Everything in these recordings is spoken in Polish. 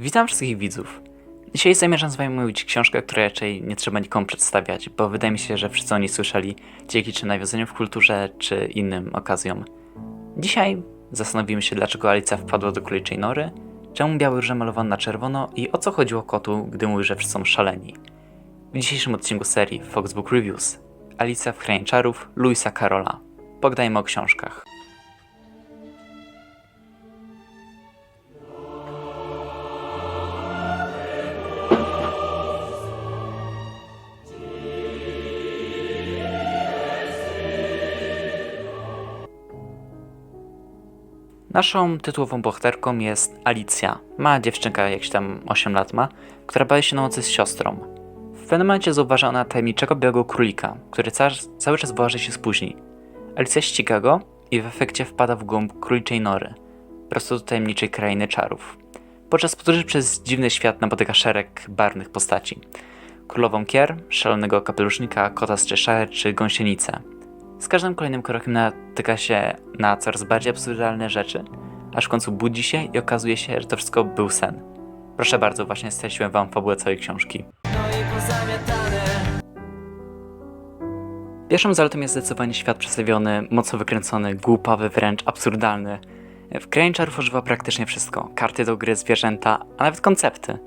Witam wszystkich widzów. Dzisiaj zamierzam z wami mówić książkę, której raczej nie trzeba nikomu przedstawiać, bo wydaje mi się, że wszyscy o niej słyszeli dzięki czy nawiązaniom w kulturze, czy innym okazjom. Dzisiaj zastanowimy się, dlaczego Alicja wpadła do króliczej nory, czemu biały róże malowano na czerwono i o co chodziło kotu, gdy mówi, że wszyscy są szaleni. W dzisiejszym odcinku serii Foxbook Reviews Alicja w Krainie Czarów Louisa Carola. Pogadajmy o książkach. Naszą tytułową bohaterką jest Alicja. Ma dziewczynka, jakś tam 8 lat ma, która bawi się nocy z siostrą. W pewnym momencie zauważa ona tajemniczego białego królika, który ca cały czas woła, że się spóźni. Alicja ściga go i w efekcie wpada w głąb króliczej nory, prosto do tajemniczej krainy czarów. Podczas podróży przez dziwny świat napotyka szereg barwnych postaci. Królową Kier, szalonego kapelusznika, kota z Cheshire czy gąsienicę. Z każdym kolejnym krokiem natyka się na coraz bardziej absurdalne rzeczy, aż w końcu budzi się i okazuje się, że to wszystko był sen. Proszę bardzo, właśnie streściłem wam fabułę całej książki. Pierwszą zaletą jest zdecydowanie świat przedstawiony, mocno wykręcony, głupawy, wręcz absurdalny. W Krainie Czarów używa praktycznie wszystko. Karty do gry, zwierzęta, a nawet koncepty.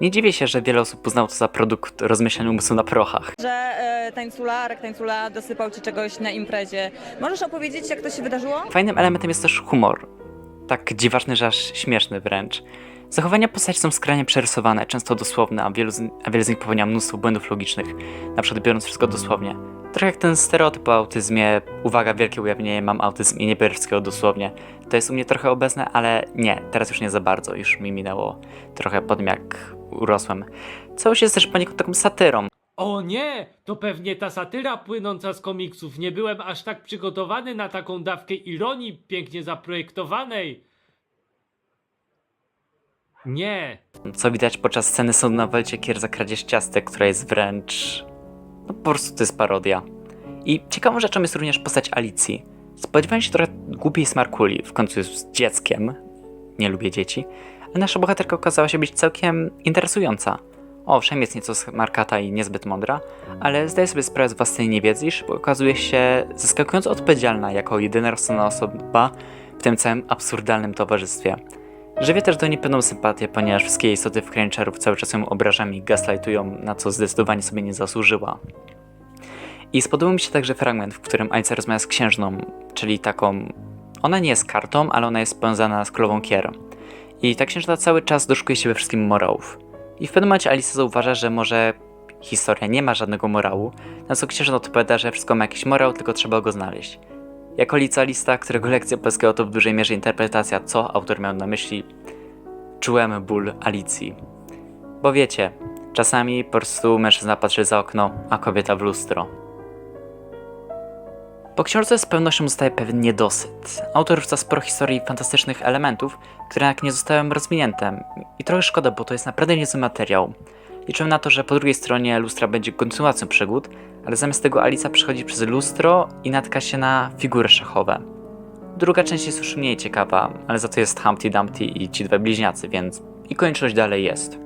Nie dziwię się, że wiele osób uznało to za produkt rozmyśleń umysłu na prochach. że e, tańcula, Arek tańcula dosypał ci czegoś na imprezie. Możesz opowiedzieć, jak to się wydarzyło? Fajnym elementem jest też humor. Tak dziwaczny, że aż śmieszny wręcz. Zachowania postaci są skrajnie przerysowane, często dosłowne, a wielu z, a wiele z nich popełnia mnóstwo błędów logicznych, na przykład biorąc wszystko dosłownie. Trochę jak ten stereotyp o autyzmie, uwaga, wielkie ujawnienie, mam autyzm i nie biorę wszystkiego dosłownie. To jest u mnie trochę obecne, ale nie, teraz już nie za bardzo, już mi minęło trochę po tym jak urosłem. Całość jest też poniekąd taką satyrą, O nie, to pewnie ta satyra płynąca z komiksów. Nie byłem aż tak przygotowany na taką dawkę ironii pięknie zaprojektowanej. Nie, co widać podczas sceny sądu na Welcie Kier za kradzież ciastek, która jest wręcz... No po prostu to jest parodia. I ciekawą rzeczą jest również postać Alicji. Spodziewałem się trochę głupiej smarkuli, w końcu jest dzieckiem, nie lubię dzieci, nasza bohaterka okazała się być całkiem interesująca. Owszem, jest nieco smarkata i niezbyt mądra, ale zdaje sobie sprawę z własnej niewiedzy, iż okazuje się zaskakująco odpowiedzialna jako jedyna rozsądna osoba w tym całym absurdalnym towarzystwie. Żywię też do niej pewną sympatię, ponieważ wszystkie istoty w Krainie Czarów cały czas ją obrażają i gaslightują, na co zdecydowanie sobie nie zasłużyła. I spodobał mi się także fragment, w którym Alicja rozmawia z księżną, czyli taką... Ona nie jest kartą, ale ona jest powiązana z królową Kier. I ta księżna cały czas doszukuje się we wszystkim morałów. I w pewnym momencie Alicja zauważa, że może historia nie ma żadnego morału, na co księżna odpowiada, że wszystko ma jakiś morał, tylko trzeba go znaleźć. Jako licealista, którego lekcja polskiego to w dużej mierze interpretacja, co autor miał na myśli, czułem ból Alicji. Bo wiecie, czasami po prostu mężczyzna patrzy za okno, a kobieta w lustro. Po książce z pewnością zostaje pewien niedosyt. Autor wrzuca sporo historii fantastycznych elementów, które jednak nie zostały rozwinięte. I trochę szkoda, bo to jest naprawdę niezły materiał. Liczyłem na to, że po drugiej stronie lustra będzie kontynuacją przygód, ale zamiast tego Alicja przechodzi przez lustro i natka się na figury szachowe. Druga część jest już mniej ciekawa, ale za to jest Humpty Dumpty i ci dwaj bliźniacy, więc i konieczność dalej jest.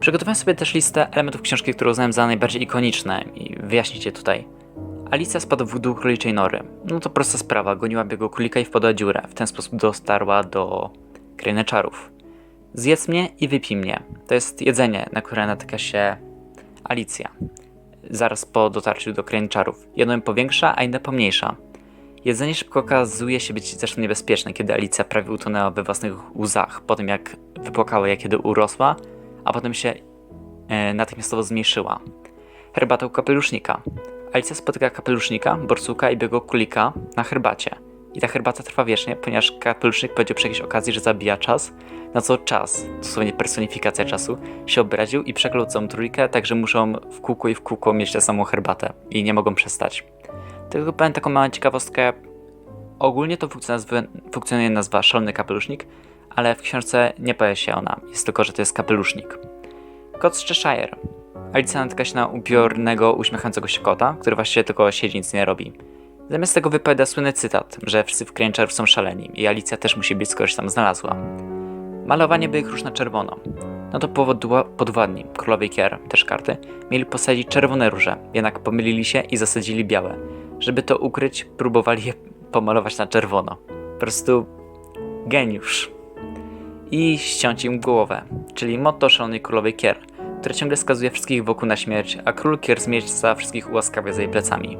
Przygotowałem sobie też listę elementów książki, które uznałem za najbardziej ikoniczne i wyjaśnić je tutaj. Alicja spadła w dół króliczej nory. No to prosta sprawa, goniła biegu królika i wpadła dziurę. W ten sposób dotarła do krainy czarów. Zjedz mnie i wypij mnie. To jest jedzenie, na które natyka się Alicja. Zaraz po dotarciu do krainy czarów. Jedno powiększa, a inne pomniejsza. Jedzenie szybko okazuje się być zresztą niebezpieczne, kiedy Alicja prawie utonęła we własnych łzach, po tym jak wypłakała je, kiedy urosła, a potem się e, natychmiastowo zmniejszyła. Herbata u kapelusznika. Alicja spotyka kapelusznika, borsuka i biegłego królika na herbacie. I ta herbata trwa wiecznie, ponieważ kapelusznik powiedział przy jakiejś okazji, że zabija czas, na co czas, dosłownie personifikacja czasu, się obraził i przeklął całą trójkę, także muszą w kółko i w kółko mieć tę samą herbatę i nie mogą przestać. Tylko powiem taką małą ciekawostkę. Ogólnie to funkcjonuje nazwa Szalony Kapelusznik, ale w książce nie pojawia się ona, jest tylko, że to jest kapelusznik. Kot z Cheshire. Alicja natyka się na upiornego, uśmiechającego się kota, który właściwie tylko siedzi nic nie robi. Zamiast tego wypowiada słynny cytat, że wszyscy w Krainie Czarów są szaleni i Alicja też musi być, skoro tam znalazła. Malowanie by ich róż na czerwono. No to powodła- podwładni, królowej Kier, też karty, mieli posadzić czerwone róże, jednak pomylili się i zasadzili białe. Żeby to ukryć, próbowali je pomalować na czerwono. Po prostu geniusz. I ściąć im głowę, czyli motto szalonej królowej Kier, która ciągle skazuje wszystkich wokół na śmierć, a król Kier z miejsca wszystkich ułaskawia za jej plecami.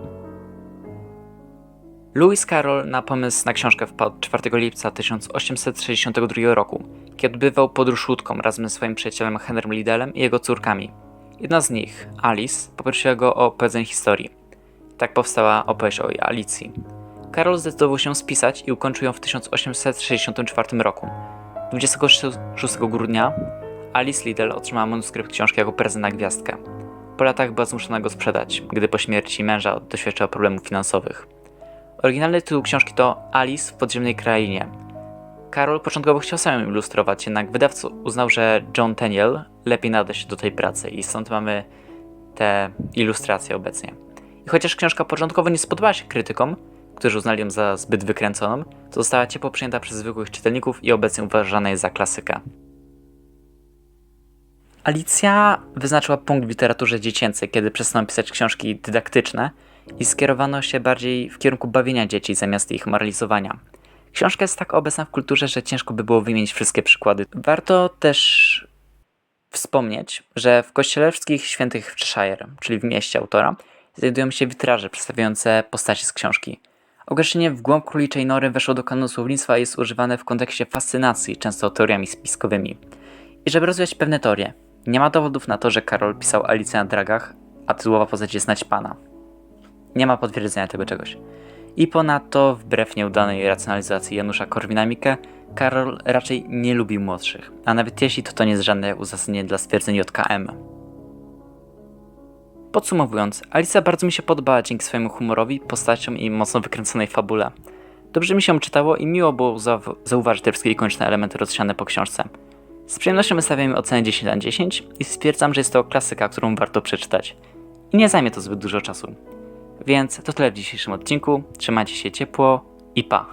Lewis Carroll na pomysł na książkę wpadł 4 lipca 1862 roku, kiedy odbywał podróż łódką razem ze swoim przyjacielem Henrym Liddellem i jego córkami. Jedna z nich, Alice, poprosiła go o opowiedzenie historii. Tak powstała opowieść o Alicji. Carroll zdecydował się spisać i ukończył ją w 1864 roku. 26 grudnia Alice Liddell otrzymała manuskrypt książki jako prezent na gwiazdkę. Po latach była zmuszona go sprzedać, gdy po śmierci męża doświadczyła problemów finansowych. Oryginalny tytuł książki to Alice w podziemnej krainie. Carol początkowo chciał sam ilustrować, jednak wydawca uznał, że John Tenniel lepiej nada się do tej pracy i stąd mamy te ilustracje obecnie. I chociaż książka początkowo nie spodobała się krytykom, którzy uznali ją za zbyt wykręconą, to została ciepło przyjęta przez zwykłych czytelników i obecnie uważana jest za klasykę. Alicja wyznaczyła punkt w literaturze dziecięcej, kiedy przestano pisać książki dydaktyczne i skierowano się bardziej w kierunku bawienia dzieci zamiast ich moralizowania. Książka jest tak obecna w kulturze, że ciężko by było wymienić wszystkie przykłady. Warto też wspomnieć, że w kościele wszystkich świętych w Cheshire, czyli w mieście autora, znajdują się witraże przedstawiające postacie z książki. Określenie w głąb króliczej nory weszło do kanonu słownictwa i jest używane w kontekście fascynacji, często teoriami spiskowymi. I żeby rozwiać pewne teorie, nie ma dowodów na to, że Karol pisał Alicję na dragach, a tytułowa postać jest Znać Pana. Nie ma potwierdzenia tego czegoś. I ponadto, wbrew nieudanej racjonalizacji Janusza Korwina-Mikke, Karol raczej nie lubił młodszych, a nawet jeśli to to nie jest żadne uzasadnienie dla stwierdzeń JKM. Podsumowując, Alicja bardzo mi się podobała dzięki swojemu humorowi, postaciom i mocno wykręconej fabule. Dobrze mi się czytało i miło było zau- zauważyć te wszystkie ikoniczne elementy rozsiane po książce. Z przyjemnością wystawiam ocenę 10 na 10 i stwierdzam, że jest to klasyka, którą warto przeczytać. I nie zajmie to zbyt dużo czasu. Więc to tyle w dzisiejszym odcinku. Trzymajcie się ciepło i pa!